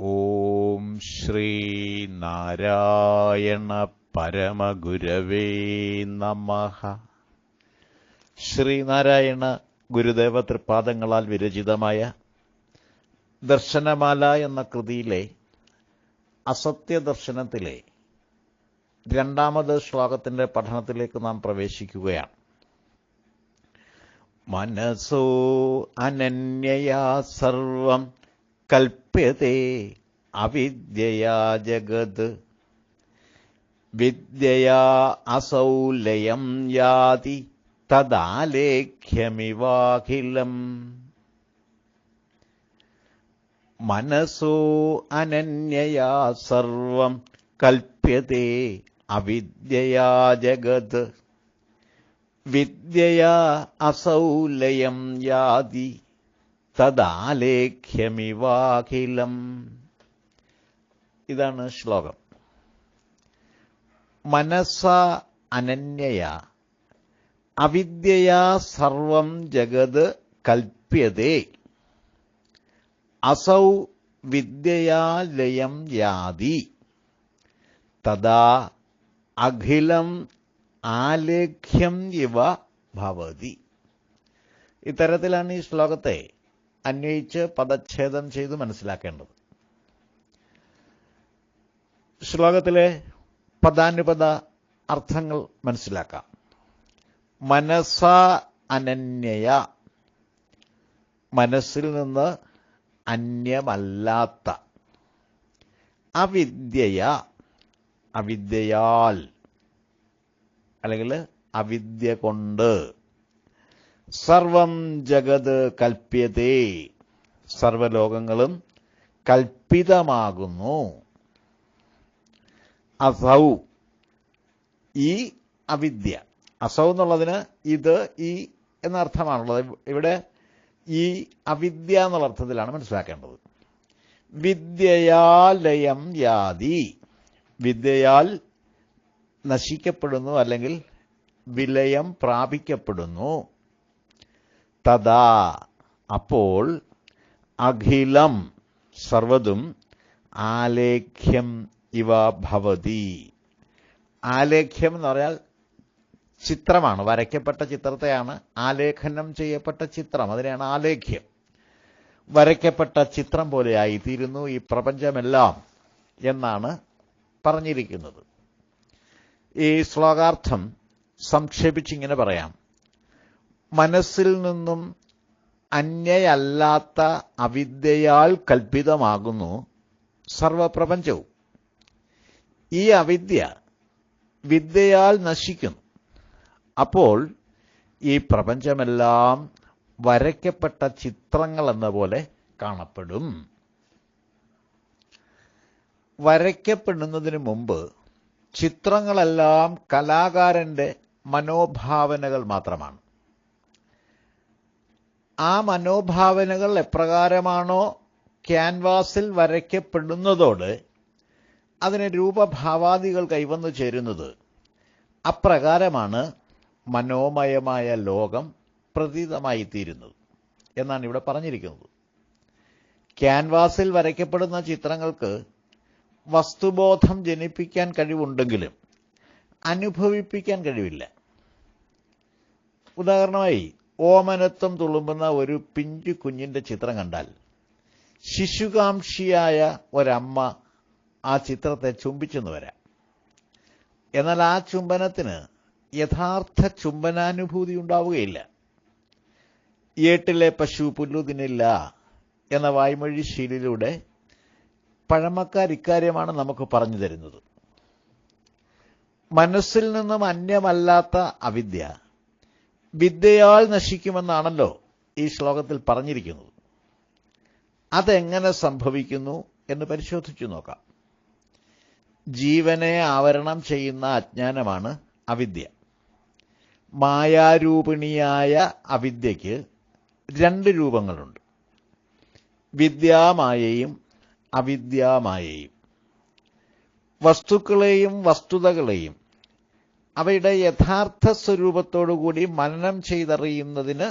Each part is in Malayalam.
ഓം ശ്രീ നാരായണ പരമഗുരവേ നമഃ. ശ്രീനാരായണ ഗുരുദേവ തൃപാദങ്ങളാൽ വിരചിതമായ ദർശനമാല എന്ന കൃതിയിലെ അസത്യദർശനത്തിലെ രണ്ടാമത് ശ്ലോകത്തിന്റെ പഠനത്തിലേക്ക് നാം പ്രവേശിക്കുകയാണ്. മനസോ അനന്യയാ സർവം കൽപ്യത്തെ അവിദ്യയാ ജഗത്. വിദ്യയാ അസൗലയം യാതി തദാലേഖ്യമിവാഖിലം. മനസ്സോ അനന്യയാ സർവം കൽപ്യത്തെ അവിദ്യയാ ജഗത്. വിദ്യയാ അസൗലയം യാതി തദാലേഖ്യമിവാഖിലം. ഇതാണ് ശ്ലോകം. മനസ്സ അനന്യയ അവിദ്യയാ സർവം ജഗത് കൽപ്യതേ. അസൗ വിദ്യയാ ലയം യാതി. തദാ അഖിലം ആലേഖ്യം ഇവ ഭവതി. ഇത്തരത്തിലാണ് ഈ ശ്ലോകത്തെ അന്വയിച്ച് പദച്ഛേദം ചെയ്ത് മനസ്സിലാക്കേണ്ടത്. ശ്ലോകത്തിലെ പദാനുപദ അർത്ഥങ്ങൾ മനസ്സിലാക്കാം. മനസ്സ അനന്യയ. മനസ്സിൽ നിന്ന് അന്യമല്ലാത്ത. അവിദ്യയ. അവിദ്യയാൽ. അല്ലെങ്കിൽ അവിദ്യ കൊണ്ട്. സർവം ജഗത് കൽപ്യതേ. സർവലോകങ്ങളും കൽപ്പിതമാകുന്നു. അസൗ. ഈ അവിദ്യ. അസൗ എന്നുള്ളതിന് ഇത് ഈ എന്നർത്ഥമാണുള്ളത്. ഇവിടെ ഈ അവിദ്യ എന്നുള്ള അർത്ഥത്തിലാണ് മനസ്സിലാക്കേണ്ടത്. വിദ്യയാലയം യാതി. വിദ്യയാൽ നശിക്കപ്പെടുന്നു അല്ലെങ്കിൽ വിലയം പ്രാപിക്കപ്പെടുന്നു. തഥാ. അപ്പോൾ അഖിലം സർവതും ആലേഖ്യം ഇവ ഭവതി. ആലേഖ്യം എന്ന് പറഞ്ഞാൽ ചിത്രമാണ് വരയ്ക്കപ്പെട്ട ചിത്രത്തെയാണ് ആലേഖനം ചെയ്യപ്പെട്ട ചിത്രം അതിനെയാണ് ആലേഖ്യം. വരയ്ക്കപ്പെട്ട ചിത്രം പോലെയായി തീരുന്നു ഈ പ്രപഞ്ചമെല്ലാം എന്നാണ് പറഞ്ഞിരിക്കുന്നത്. ഈ ശ്ലോകാർത്ഥം സംക്ഷേപിച്ചിങ്ങനെ പറയാം. മനസ്സിൽ നിന്നും അന്യയല്ലാത്ത അവിദ്യയാൽ കൽപ്പിതമാകുന്നു സർവപ്രപഞ്ചവും. ഈ അവിദ്യ വിദ്യയാൽ നശിക്കുന്നു. അപ്പോൾ ഈ പ്രപഞ്ചമെല്ലാം വരയ്ക്കപ്പെട്ട ചിത്രങ്ങൾ എന്ന പോലെ കാണപ്പെടും. വരയ്ക്കപ്പെടുന്നതിന് മുമ്പ് ചിത്രങ്ങളെല്ലാം കലാകാരന്റെ മനോഭാവനകൾ മാത്രമാണ്. ആ മനോഭാവനകൾ എപ്രകാരമാണോ ക്യാൻവാസിൽ വരയ്ക്കപ്പെടുന്നതോട് അതിന് രൂപഭാവാദികൾ കൈവന്നു ചേരുന്നത് അപ്രകാരമാണ് മനോമയമായ ലോകം പ്രതീതമായി തീരുന്നത് എന്നാണ് ഇവിടെ പറഞ്ഞിരിക്കുന്നത്. ക്യാൻവാസിൽ വരയ്ക്കപ്പെടുന്ന ചിത്രങ്ങൾക്ക് വസ്തുബോധം ജനിപ്പിക്കാൻ കഴിവുണ്ടെങ്കിലും അനുഭവിപ്പിക്കാൻ കഴിവില്ല. ഉദാഹരണമായി ഓമനത്വം തുളുമ്പുന്ന ഒരു പിഞ്ചു കുഞ്ഞിന്റെ ചിത്രം കണ്ടാൽ ശിശുകാംക്ഷിയായ ഒരമ്മ ആ ചിത്രത്തെ ചുംബിച്ചെന്ന് വരാം. എന്നാൽ ആ ചുംബനത്തിന് യഥാർത്ഥ ചുംബനാനുഭൂതി ഉണ്ടാവുകയില്ല. ഏട്ടിലെ പശു പുല്ലുതിനില്ല എന്ന വായ്മൊഴി ശീലിലൂടെ പഴമക്കാർ ഇക്കാര്യമാണ് നമുക്ക് പറഞ്ഞു തരുന്നത്. മനസ്സിൽ നിന്നും അന്യമല്ലാത്ത അവിദ്യ വിദ്യയാൽ നശിക്കുമെന്നാണല്ലോ ഈ ശ്ലോകത്തിൽ പറഞ്ഞിരിക്കുന്നത്. അതെങ്ങനെ സംഭവിക്കുന്നു എന്ന് പരിശോധിച്ചു നോക്കാം. ജീവനെ ആവരണം ചെയ്യുന്ന അജ്ഞാനമാണ് അവിദ്യ. മായാരൂപിണിയായ അവിദ്യയ്ക്ക് രണ്ട് രൂപങ്ങളുണ്ട്. വിദ്യാമായയും അവിദ്യാമായയും. വസ്തുക്കളെയും വസ്തുതകളെയും അവയുടെ യഥാർത്ഥ സ്വരൂപത്തോടുകൂടി മനനം ചെയ്തറിയുന്നതിന്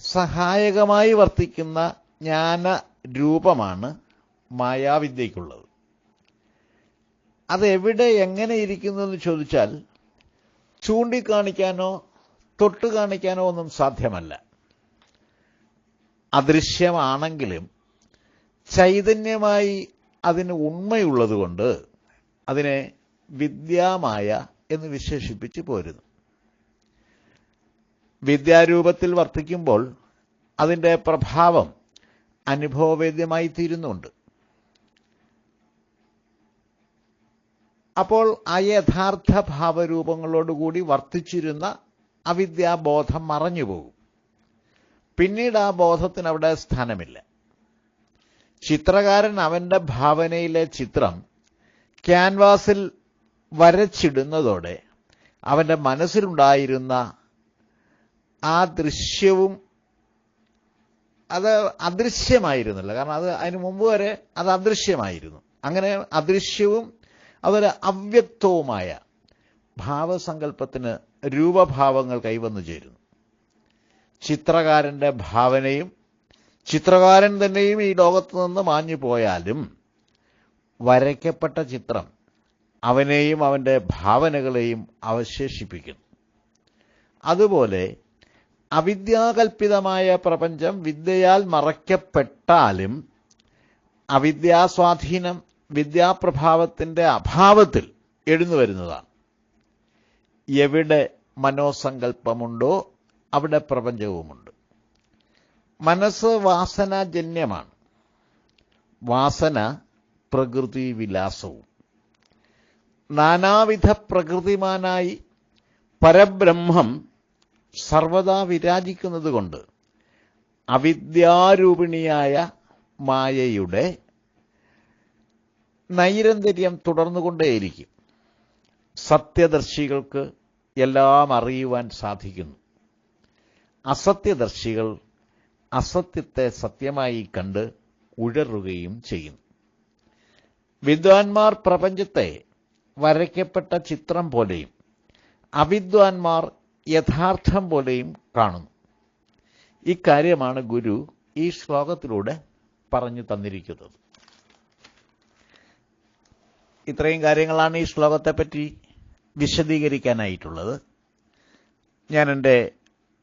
സഹായകമായി വർത്തിക്കുന്ന ജ്ഞാന രൂപമാണ് മായാവിദ്യയ്ക്കുള്ളത്. അത് എവിടെ എങ്ങനെ ഇരിക്കുന്നു എന്ന് ചോദിച്ചാൽ ചൂണ്ടിക്കാണിക്കാനോ തൊട്ട് കാണിക്കാനോ ഒന്നും സാധ്യമല്ല. അദൃശ്യമാണെങ്കിലും ചൈതന്യമായി അതിന് ഉണ്മയുള്ളതുകൊണ്ട് അതിനെ വിദ്യാമായ എന്ന് വിശേഷിപ്പിച്ച് പോരുന്നു. വിദ്യാരൂപത്തിൽ വർത്തിക്കുമ്പോൾ അതിന്റെ പ്രഭാവം അനുഭവവേദ്യമായി തീരുന്നുണ്ട്. അപ്പോൾ ആ യഥാർത്ഥ ഭാവരൂപങ്ങളോടുകൂടി വർത്തിച്ചിരുന്ന അവിദ്യാബോധം മറഞ്ഞു പോകും. പിന്നീട് ആ ബോധത്തിന് അവിടെ സ്ഥാനമില്ല. ചിത്രകാരൻ അവന്റെ ഭാവനയിലെ ചിത്രം ക്യാൻവാസിൽ വരച്ചിടുന്നതോടെ അവന്റെ മനസ്സിലുണ്ടായിരുന്ന ആ ദൃശ്യവും അത് അദൃശ്യമായിരുന്നില്ല. കാരണം അത് അതിന് മുമ്പ് വരെ അത് അദൃശ്യമായിരുന്നു. അങ്ങനെ അദൃശ്യവും അതൊരു അവ്യക്തവുമായ ഭാവസങ്കല്പത്തിന് രൂപഭാവങ്ങൾ കൈവന്നു ചേരുന്നു. ചിത്രകാരന്റെ ഭാവനയും ചിത്രകാരൻ തന്നെയും ഈ ലോകത്ത് നിന്ന് മാഞ്ഞു പോയാലും വരയ്ക്കപ്പെട്ട ചിത്രം അവനെയും അവന്റെ ഭാവനകളെയും അവശേഷിപ്പിക്കുന്നു. അതുപോലെ അവിദ്യാകൽപിതമായ പ്രപഞ്ചം വിദ്യയാൽ മറയ്ക്കപ്പെട്ടാലും അവിദ്യാസ്വാധീനം വിദ്യാപ്രഭാവത്തിന്റെ അഭാവത്തിൽ എഴുന്നു വരുന്നതാണ്. എവിടെ മനോസങ്കല്പമുണ്ടോ അവിടെ പ്രപഞ്ചവുമുണ്ട്. മനസ്സ് വാസനാജന്യമാണ്. വാസന പ്രകൃതി വിലാസവും നാനാവിധ പ്രകൃതിമാനായി പരബ്രഹ്മം സർവദാ വിരാജിക്കുന്നത് കൊണ്ട് അവിദ്യാരൂപിണിയായ മായയുടെ നൈരന്തര്യം തുടർന്നുകൊണ്ടേയിരിക്കും. സത്യദർശികൾക്ക് എല്ലാം അറിയുവാൻ സാധിക്കുന്നു. അസത്യദർശികൾ അസത്യത്തെ സത്യമായി കണ്ട് ഉഴറുകയും ചെയ്യുന്നു. വിദ്വാൻമാർ പ്രപഞ്ചത്തെ വരയ്ക്കപ്പെട്ട ചിത്രം പോലെയും അവിദ്വാൻമാർ യഥാർത്ഥം പോലെയും കാണുന്നു. ഇക്കാര്യമാണ് ഗുരു ഈ ശ്ലോകത്തിലൂടെ പറഞ്ഞു തന്നിരിക്കുന്നത്. ഇത്രയും കാര്യങ്ങളാണ് ഈ ശ്ലോകത്തെപ്പറ്റി വിശദീകരിക്കാനായിട്ടുള്ളത്. ഞാൻ എന്റെ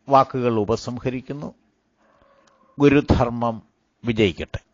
വാക്കുകൾ ഉപസംഹരിക്കുന്നു. ഗുരുധർമ്മം വിജയിക്കട്ടെ.